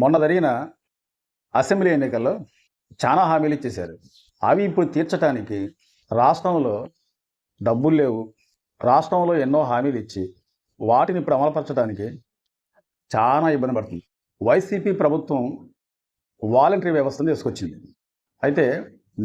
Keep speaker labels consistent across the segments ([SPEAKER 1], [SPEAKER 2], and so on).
[SPEAKER 1] మొన్న జరిగిన అసెంబ్లీ ఎన్నికల్లో చాలా హామీలు ఇచ్చేశారు. అవి ఇప్పుడు తీర్చడానికి రాష్ట్రంలో డబ్బులు లేవు. రాష్ట్రంలో ఎన్నో హామీలు ఇచ్చి వాటిని ఇప్పుడు అమలుపరచడానికి చాలా ఇబ్బంది పడుతుంది. వైసీపీ ప్రభుత్వం వాలంటరీ వ్యవస్థను తీసుకొచ్చింది. అయితే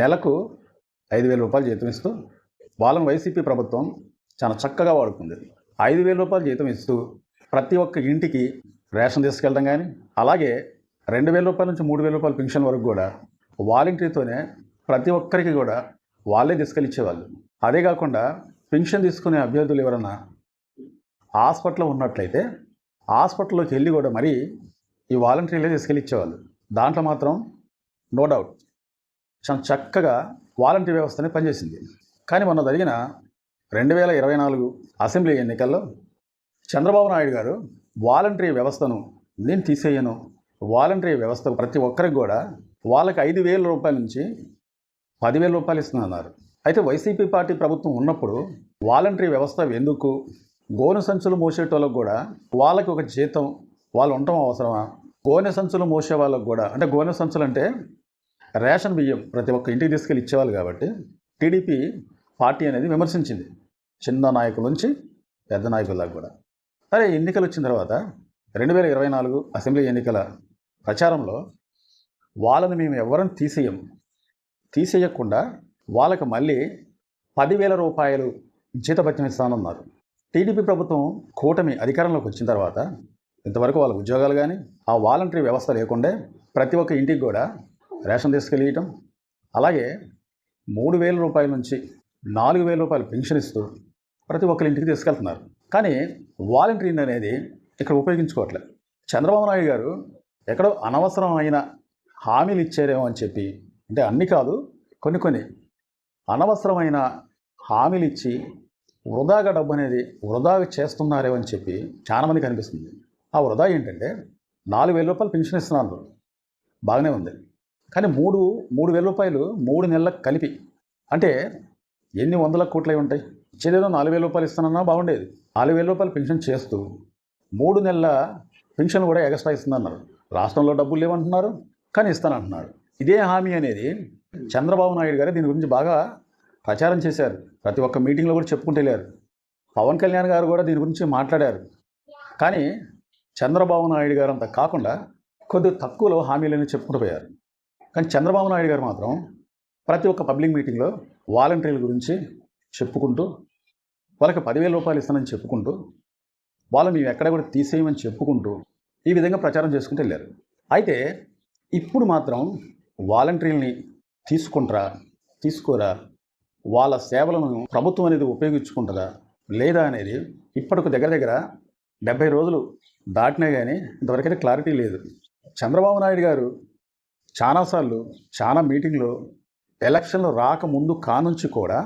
[SPEAKER 1] నెలకు ఐదు వేల రూపాయలు జీతం ఇస్తూ వాళ్ళని వైసీపీ ప్రభుత్వం చాలా చక్కగా వాడుకుంది. ఐదు వేల రూపాయలు జీతం ఇస్తూ ప్రతి ఒక్క ఇంటికి రేషన్ తీసుకెళ్ళడం కానీ అలాగే రెండు వేల రూపాయల నుంచి మూడు వేల రూపాయల పెన్షన్ వరకు కూడా వాలంటరీతోనే ప్రతి ఒక్కరికి కూడా వాళ్ళే తీసుకెళ్ళిచ్చేవాళ్ళు అదే కాకుండా పెన్షన్ తీసుకునే అభ్యర్థులు ఎవరన్నా హాస్పిటల్లో ఉన్నట్లయితే హాస్పిటల్లోకి వెళ్ళి కూడా మరీ ఈ వాలంటీర్లే తీసుకెళ్ళిచ్చేవాళ్ళు దాంట్లో మాత్రం నో డౌట్ చాలా చక్కగా వాలంటీర్ వ్యవస్థనే పనిచేసింది. కానీ మొన్న జరిగిన రెండు వేల ఇరవై నాలుగు అసెంబ్లీ ఎన్నికల్లో చంద్రబాబు నాయుడు గారు వాలంటరీ వ్యవస్థను నేను తీసేయను. వాలంటరీ వ్యవస్థ ప్రతి ఒక్కరికి కూడా వాళ్ళకి ఐదు వేల రూపాయల నుంచి పదివేల రూపాయలు ఇస్తున్నారు అయితే వైసీపీ పార్టీ ప్రభుత్వం ఉన్నప్పుడు వాలంటరీ వ్యవస్థ ఎందుకు? గోనె సంచులు మోసేటోళ్ళకు కూడా వాళ్ళకి ఒక జీతం వాళ్ళు ఉండటం అవసరమా? గోనె సంచులు మోసే వాళ్ళకు కూడా అంటే గోనె సంచులు అంటే రేషన్ బియ్యం ప్రతి ఒక్క ఇంటికి తీసుకెళ్ళి ఇచ్చేవాళ్ళు కాబట్టి టీడీపీ పార్టీ అనేది విమర్శించింది. చిన్న నాయకుల నుంచి పెద్ద నాయకుల దాకా కూడా. సరే ఎన్నికలు వచ్చిన తర్వాత రెండు వేల ఇరవై నాలుగు అసెంబ్లీ ఎన్నికల ప్రచారంలో వాళ్ళని మేము ఎవరిని తీసేయం తీసేయకుండా వాళ్ళకి మళ్ళీ పదివేల రూపాయలు జీతభత్యం ఇస్తానన్నారు. టీడీపీ ప్రభుత్వం కూటమి అధికారంలోకి వచ్చిన తర్వాత ఇంతవరకు వాళ్ళ ఉద్యోగాలు కానీ ఆ వాలంటరీ వ్యవస్థ లేకుండా ప్రతి ఒక్క ఇంటికి కూడా రేషన్ తీసుకెళ్ళియటం అలాగే మూడు వేల రూపాయల నుంచి నాలుగు వేల రూపాయలు పెన్షన్ ఇస్తూ ప్రతి ఒక్కరి ఇంటికి తీసుకెళ్తున్నారు. కానీ వాలంటరీ అనేది ఇక్కడ ఉపయోగించుకోవట్లేదు చంద్రబాబు నాయుడు గారు ఎక్కడో అనవసరమైన హామీలు ఇచ్చారేమో అని చెప్పి అంటే అన్ని కాదు కొన్ని కొన్ని అనవసరమైన హామీలు ఇచ్చి వృధాగా డబ్బు అనేది వృధాగా చేస్తున్నారేమో అని చెప్పి చాలామందికి అనిపిస్తుంది. ఆ వృధా ఏంటంటే నాలుగు వేల రూపాయలు పెన్షన్ ఇస్తున్నారు. బాగానే ఉంది. కానీ మూడు మూడు వేల రూపాయలు మూడు నెలలకు కలిపి అంటే ఎన్ని వందల కోట్లు ఉంటాయి? ఇచ్చేదేదో నాలుగు వేల రూపాయలు ఇస్తానన్నా బాగుండేది. నాలుగు వేల రూపాయలు పెన్షన్ చేస్తూ మూడు నెలల పెన్షన్ కూడా ఎక్స్ట్రా ఇస్తుందన్నారు. రాష్ట్రంలో డబ్బులు లేవంటున్నారు కానీ ఇస్తానంటున్నారు. ఇదే హామీ అనేది చంద్రబాబు నాయుడు గారు దీని గురించి బాగా ప్రచారం చేశారు. ప్రతి ఒక్క మీటింగ్లో కూడా చెప్పుకుంటూ వెళ్ళారు. పవన్ కళ్యాణ్ గారు కూడా దీని గురించి మాట్లాడారు. కానీ చంద్రబాబు నాయుడు గారు అంత కాకుండా కొద్ది తక్కువలో హామీలని చెప్పుకుంటూ పోయారు. కానీ చంద్రబాబు నాయుడు గారు మాత్రం ప్రతి ఒక్క పబ్లిక్ మీటింగ్లో వాలంటీర్ల గురించి చెప్పుకుంటూ వాళ్ళకి పదివేల రూపాయలు ఇస్తానని చెప్పుకుంటూ వాళ్ళు మేము ఎక్కడ కూడా తీసేయమని చెప్పుకుంటూ ఈ విధంగా ప్రచారం చేసుకుంటూ వెళ్ళారు. అయితే ఇప్పుడు మాత్రం వాలంటీర్ని తీసుకుంటారా తీసుకోరా వాళ్ళ సేవలను ప్రభుత్వం అనేది ఉపయోగించుకుంటుందా లేదా అనేది ఇప్పటికి దగ్గర దగ్గర డెబ్బై రోజులు దాటినా కానీ ఇంతవరకైతే క్లారిటీ లేదు. చంద్రబాబు నాయుడు గారు చాలాసార్లు చాలా మీటింగ్లు ఎలక్షన్లు రాకముందు కానుంచి కూడా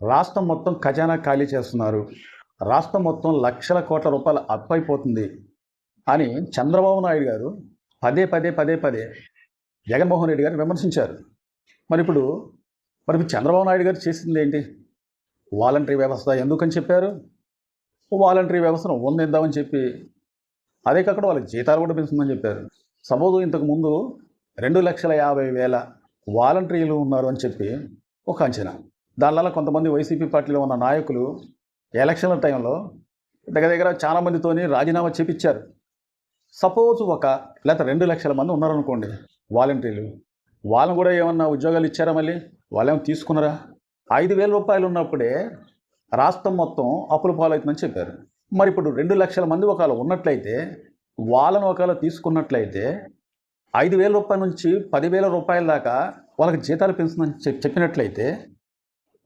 [SPEAKER 1] రాష్ట్రం మొత్తం ఖజానా ఖాళీ చేస్తున్నారు. రాష్ట్రం మొత్తం లక్షల కోట్ల రూపాయలు అప్పైపోతుంది అని చంద్రబాబు నాయుడు గారు పదే పదే పదే పదే జగన్మోహన్ రెడ్డి గారిని విమర్శించారు. మరి ఇప్పుడు మరి చంద్రబాబు నాయుడు గారు చేసింది ఏంటి? వాలంటరీ వ్యవస్థ ఎందుకని చెప్పారు? వాలంటరీ వ్యవస్థను వందిద్దామని చెప్పి. అదే కాకుండా వాళ్ళకి జీతాలు కూడా పెంచుతుందని చెప్పారు. సపోజ్ ఇంతకు ముందు రెండు లక్షల యాభై వేల వాలంటీర్లు ఉన్నారు అని చెప్పి ఒక అంచనా. దానివల్ల కొంతమంది వైసీపీ పార్టీలో ఉన్న నాయకులు ఎలక్షన్ల టైంలో దగ్గర దగ్గర చాలామందితోని రాజీనామా చేపించారు సపోజ్ ఒక లేకపోతే రెండు లక్షల మంది ఉన్నారనుకోండి వాలంటీర్లు. వాళ్ళని కూడా ఏమన్నా ఉద్యోగాలు ఇచ్చారా మళ్ళీ? వాళ్ళేమో తీసుకున్నారా? ఐదు వేల రూపాయలు ఉన్నప్పుడే రాష్ట్రం మొత్తం అప్పుల పాలవుతుందని చెప్పారు. మరి ఇప్పుడు రెండు లక్షల మంది ఒకవేళ ఉన్నట్లయితే వాళ్ళను ఒకవేళ తీసుకున్నట్లయితే ఐదు వేల రూపాయల నుంచి పదివేల రూపాయల దాకా వాళ్ళకి జీతాలు పెంచుతుందని చెప్పినట్లయితే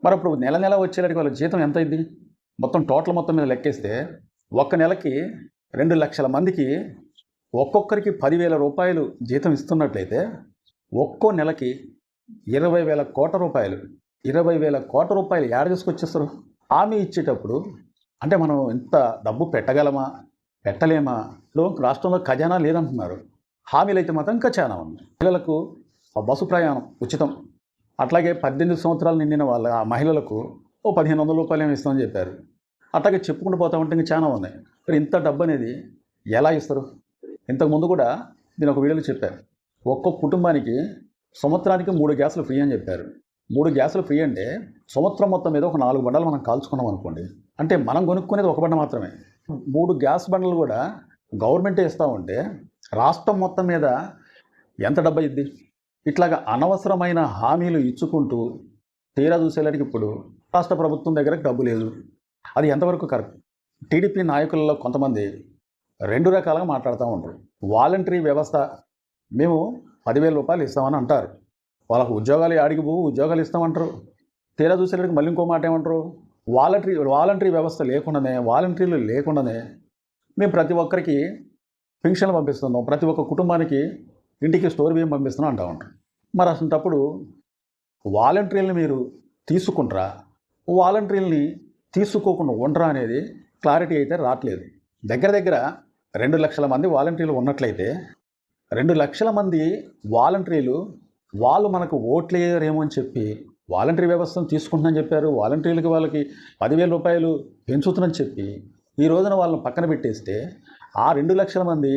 [SPEAKER 1] మరి అప్పుడు నెల నెల వచ్చేలాంటి వాళ్ళ జీతం ఎంత అయింది? మొత్తం టోటల్ మొత్తం మీద లెక్కేస్తే ఒక్క నెలకి రెండు లక్షల మందికి ఒక్కొక్కరికి పదివేల రూపాయలు జీతం ఇస్తున్నట్లయితే ఒక్కో నెలకి ఇరవై వేల కోట్ల రూపాయలు ఇరవై వేల కోట్ల రూపాయలు ఏడ తీసుకొచ్చేస్తారు? హామీ ఇచ్చేటప్పుడు అంటే మనం ఇంత డబ్బు పెట్టగలమా? పెట్టలేమా? రాష్ట్రంలో ఖజానా లేదంటున్నారు. హామీలు అయితే మాత్రం ఇంకా చాలా ఉన్నాయి పిల్లలకు బస్సు ప్రయాణం ఉచితం. అట్లాగే పద్దెనిమిది సంవత్సరాలు నిండిన వాళ్ళ ఆ మహిళలకు ఓ పదిహేను వందల రూపాయలు ఏమి ఇస్తామని చెప్పారు. అట్లాగే చెప్పుకుంటూ పోతా ఉంటే ఇంకా చాలా ఉన్నాయి మరి ఇంత డబ్బు అనేది ఎలా ఇస్తారు? ఇంతకుముందు కూడా నేను ఒక వీడియోలో చెప్పాను. ఒక్కొక్క కుటుంబానికి సంవత్సరానికి మూడు గ్యాసులు ఫ్రీ అని చెప్పారు. మూడు గ్యాసులు ఫ్రీ అంటే సంవత్సరం మొత్తం మీద ఒక నాలుగు బండలు మనం కాల్చుకున్నాం అనుకోండి. అంటే మనం కొనుక్కునేది ఒక బండ మాత్రమే. మూడు గ్యాస్ బండలు కూడా గవర్నమెంటే ఇస్తూ ఉంటే రాష్ట్రం మొత్తం మీద ఎంత డబ్బు ఇద్ది ఇట్లాగా అనవసరమైన హామీలు ఇచ్చుకుంటూ తీరా చూసేలాంటికి ఇప్పుడు రాష్ట్ర ప్రభుత్వం దగ్గర డబ్బు లేదు. అది ఎంతవరకు కరెక్ట్? టీడీపీ నాయకులలో కొంతమంది రెండు రకాలుగా మాట్లాడుతూ ఉంటారు. వాలంటరీ వ్యవస్థ మేము పదివేల రూపాయలు ఇస్తామని అంటారు. వాళ్ళకు ఉద్యోగాలు ఆడికి పోవు ఉద్యోగాలు ఇస్తామంటారు. తీరా చూసేటప్పటికి మళ్ళీ ఇంకో మాట ఏమంటారు? వాలంటరీ వాలంటరీ వ్యవస్థ లేకుండానే వాలంటీర్లు లేకుండానే మేము ప్రతి ఒక్కరికి పెన్షన్లు పంపిస్తున్నాం. ప్రతి ఒక్క కుటుంబానికి ఇంటికి స్టోర్ బియ్యం పంపిస్తున్నాం అంటూ ఉంటారు. మరి అసలుటప్పుడు వాలంటీర్లు మీరు తీసుకుంటారా? వాలంటీర్ని తీసుకోకుండా ఉండరా అనేది క్లారిటీ అయితే రావట్లేదు. దగ్గర దగ్గర రెండు లక్షల మంది వాలంటీర్లు ఉన్నట్లయితే రెండు లక్షల మంది వాలంటీర్లు వాళ్ళు మనకు ఓట్లు వేయరేమో అని చెప్పి వాలంటరీ వ్యవస్థను తీసుకుంటున్నాని చెప్పారు వాలంటీర్లకి వాళ్ళకి పదివేల రూపాయలు పెంచుతుందని చెప్పి ఈ రోజున వాళ్ళని పక్కన పెట్టేస్తే ఆ రెండు లక్షల మంది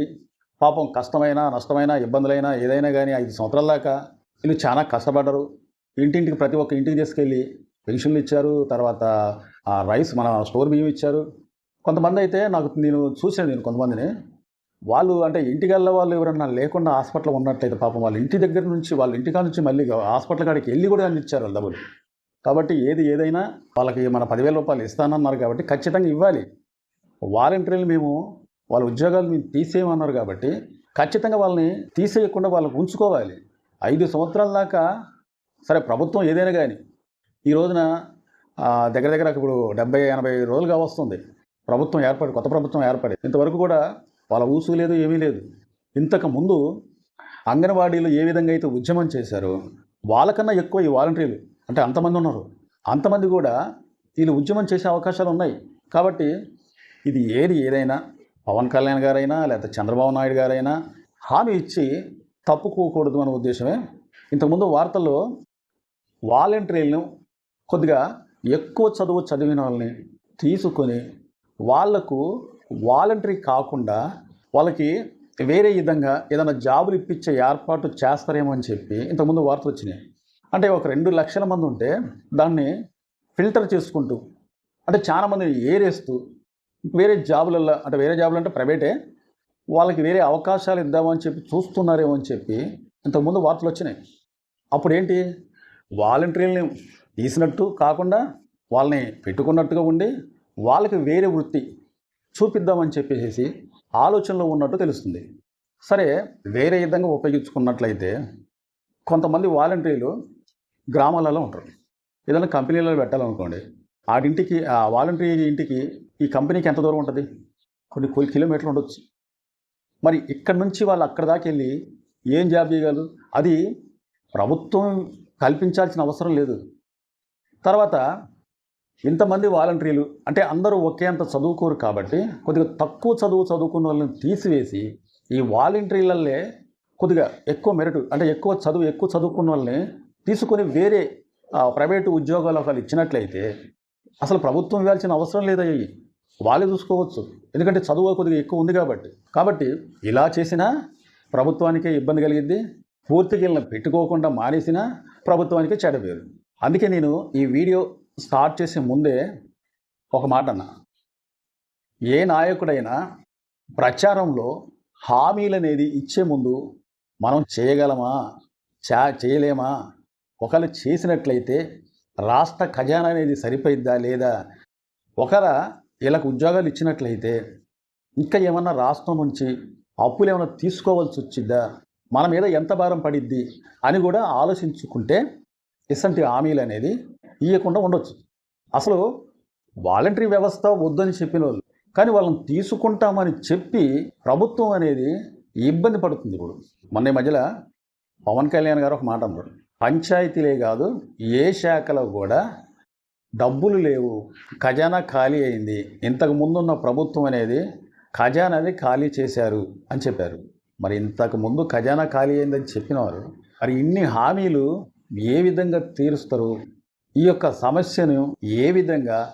[SPEAKER 1] పాపం కష్టమైన నష్టమైన ఇబ్బందులైనా ఏదైనా కానీ ఐదు సంవత్సరాల దాకా వీళ్ళు చాలా కష్టపడ్డరు. ఇంటింటికి ప్రతి ఒక్క ఇంటికి తీసుకెళ్ళి పెన్షన్లు ఇచ్చారు తర్వాత ఆ రైస్ మన స్టోర్ బియ్యం ఇచ్చారు. కొంతమంది అయితే నాకు నేను చూశాను నేను కొంతమందిని. వాళ్ళు అంటే ఇంటికల్లా వాళ్ళు ఎవరన్నా లేకుండా హాస్పిటల్ ఉన్నట్లయితే పాపం వాళ్ళ ఇంటి దగ్గర నుంచి వాళ్ళ ఇంటికాడ నుంచి మళ్ళీ హాస్పిటల్ కాడికి వెళ్ళి కూడా అందించారు ఇచ్చారు వాళ్ళు డబ్బులు. కాబట్టి ఏది ఏదైనా వాళ్ళకి మన పదివేల రూపాయలు ఇస్తానన్నారు కాబట్టి ఖచ్చితంగా ఇవ్వాలి. వాలంటీర్లు మేము వాళ్ళ ఉద్యోగాలు మేము తీసేయమన్నారు కాబట్టి ఖచ్చితంగా వాళ్ళని తీసేయకుండా వాళ్ళకి ఉంచుకోవాలి. ఐదు సంవత్సరాల దాకా సరే ప్రభుత్వం ఏదైనా కానీ ఈ రోజున దగ్గర దగ్గర ఇప్పుడు డెబ్బై ఎనభై రోజులుగా వస్తుంది. ప్రభుత్వం ఏర్పడి కొత్త ప్రభుత్వం ఏర్పడి. ఇంతవరకు కూడా వాళ్ళ ఊసు లేదు ఏమీ లేదు. ఇంతకు ముందు అంగన్వాడీలు ఏ విధంగా అయితే ఉద్యమం చేశారో వాళ్ళకన్నా ఎక్కువ ఈ వాలంటీర్లు అంటే అంతమంది ఉన్నారు. అంతమంది కూడా వీళ్ళు ఉద్యమం చేసే అవకాశాలు ఉన్నాయి. కాబట్టి ఇది ఏది ఏదైనా పవన్ కళ్యాణ్ గారైనా లేకపోతే చంద్రబాబు నాయుడు గారైనా హామీ ఇచ్చి తప్పుకోకూడదు అనే ఉద్దేశమే. ఇంతకుముందు వార్తల్లో వాలంటీర్లను కొద్దిగా ఎక్కువ చదువు చదివిన వాళ్ళని తీసుకొని వాళ్ళకు వాలంటరీ కాకుండా వాళ్ళకి వేరే విధంగా ఏదైనా జాబులు ఇప్పించే ఏర్పాటు చేస్తారేమో అని చెప్పి ఇంతకుముందు వార్తలు వచ్చినాయి. అంటే ఒక రెండు లక్షల మంది ఉంటే దాన్ని ఫిల్టర్ చేసుకుంటూ అంటే చాలామందిని ఏరేస్తూ వేరే జాబులలో అంటే వేరే జాబులు అంటే ప్రైవేటే వాళ్ళకి వేరే అవకాశాలు ఇద్దామని చెప్పి చూస్తున్నారేమో అని చెప్పి ఇంతకుముందు వార్తలు వచ్చినాయి. అప్పుడు ఏంటి వాలంటీర్ని తీసినట్టు కాకుండా వాళ్ళని పెట్టుకున్నట్టుగా ఉండి వాళ్ళకి వేరే వృత్తి చూపిద్దామని చెప్పేసి ఆలోచనలో ఉన్నట్టు తెలుస్తుంది. సరే వేరే విధంగా ఉపయోగించుకున్నట్లయితే కొంతమంది వాలంటీర్లు గ్రామాలలో ఉంటారు. ఏదైనా కంపెనీలలో పెట్టాలనుకోండి ఆడింటికి ఆ వాలంటీర్ ఇంటికి ఈ కంపెనీకి ఎంత దూరం ఉంటుంది? కొన్ని కొన్ని కిలోమీటర్లు ఉండొచ్చు. మరి ఇక్కడ నుంచి వాళ్ళు అక్కడ దాకా వెళ్ళి ఏం జాబ్ చేయగలరు? అది ప్రభుత్వం కల్పించాల్సిన అవసరం లేదు. తర్వాత ఇంతమంది వాలంటీర్లు అంటే అందరూ ఒకే అంత చదువుకోరు కాబట్టి కొద్దిగా తక్కువ చదువు చదువుకున్న వాళ్ళని తీసివేసి ఈ వాలంటీర్లల్లే కొద్దిగా ఎక్కువ మెరిట్ అంటే ఎక్కువ చదువు ఎక్కువ చదువుకున్న వాళ్ళని తీసుకొని వేరే ప్రైవేటు ఉద్యోగాలు ఒకళ్ళు ఇచ్చినట్లయితే అసలు ప్రభుత్వం ఇవ్వాల్సిన అవసరం లేదయ్యి వాళ్ళే చూసుకోవచ్చు. ఎందుకంటే చదువు కొద్దిగా ఎక్కువ ఉంది కాబట్టి. కాబట్టి ఇలా చేసినా ప్రభుత్వానికే ఇబ్బంది కలిగిద్ది పూర్తిగా పెట్టుకోకుండా మానేసినా ప్రభుత్వానికే చెడపేరు అందుకే నేను ఈ వీడియో స్టార్ట్ చేసే ముందే ఒక మాట అన్నా. ఏ నాయకుడైనా ప్రచారంలో హామీలు అనేది ఇచ్చే ముందు మనం చేయగలమా? చా చేయలేమా? ఒకరు చేసినట్లయితే రాష్ట్ర ఖజానా అనేది సరిపోయిద్దా లేదా? ఒకవేళ వీళ్ళకు ఉద్యోగాలు ఇచ్చినట్లయితే ఇంకా ఏమన్నా రాష్ట్రం నుంచి అప్పులు ఏమైనా తీసుకోవాల్సి వచ్చిద్దా? మన మీద ఎంత భారం పడిద్ది? అని కూడా ఆలోచించుకుంటే ఇసంటి హామీలు అనేది ఇవ్వకుండా ఉండొచ్చు. అసలు వాలంటరీ వ్యవస్థ వద్దని చెప్పిన వాళ్ళు కానీ వాళ్ళని తీసుకుంటామని చెప్పి ప్రభుత్వం అనేది ఇబ్బంది పడుతుంది ఇప్పుడు. మొన్న ఈ మధ్యలో పవన్ కళ్యాణ్ గారు ఒక మాట అన్నారు. పంచాయతీలే కాదు ఏ శాఖలో కూడా డబ్బులు లేవు ఖజానా ఖాళీ అయింది. ఇంతకు ముందున్న ప్రభుత్వం అనేది ఖజానాది ఖాళీ చేశారు అని చెప్పారు. మరి ఇంతకు ముందు ఖజానా ఖాళీ అయిందని చెప్పినవారు మరి ఇన్ని హామీలు ఏ విధంగా తీరుస్తారు? ఈ యొక్క సమస్యను ఏ విధంగా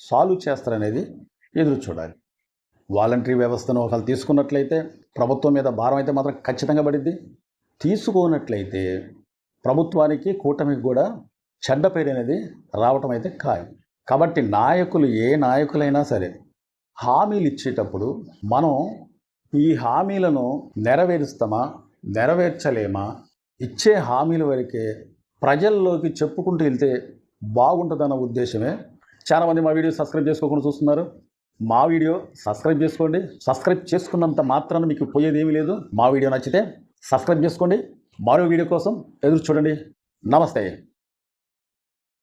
[SPEAKER 1] సాల్వ్ చేస్తారనేది ఎదురు చూడాలి. వాలంటరీ వ్యవస్థను ఒకళ్ళు తీసుకున్నట్లయితే ప్రభుత్వం మీద భారం అయితే మాత్రం ఖచ్చితంగా పడిద్ది. తీసుకోనట్లయితే ప్రభుత్వానికి కూటమికి కూడా చెడ్డ పేరు అనేది రావటం అయితే ఖాయం. కాబట్టి నాయకులు ఏ నాయకులైనా సరే హామీలు ఇచ్చేటప్పుడు మనం ఈ హామీలను నెరవేరుస్తామా నెరవేర్చలేమా ఇచ్చే హామీల వరకే ప్రజల్లోకి చెప్పుకుంటూ వెళ్తే బాగుంటుందన్న ఉద్దేశమే. చాలామంది మా వీడియో సబ్స్క్రైబ్ చేసుకోకుండా చూస్తున్నారు. మా వీడియో సబ్స్క్రైబ్ చేసుకోండి. సబ్స్క్రైబ్ చేసుకున్నంత మాత్రాన మీకు పోయేది ఏమీ లేదు. మా వీడియో నచ్చితే సబ్స్క్రైబ్ చేసుకోండి. మరో వీడియో కోసం ఎదురు చూడండి. నమస్తే.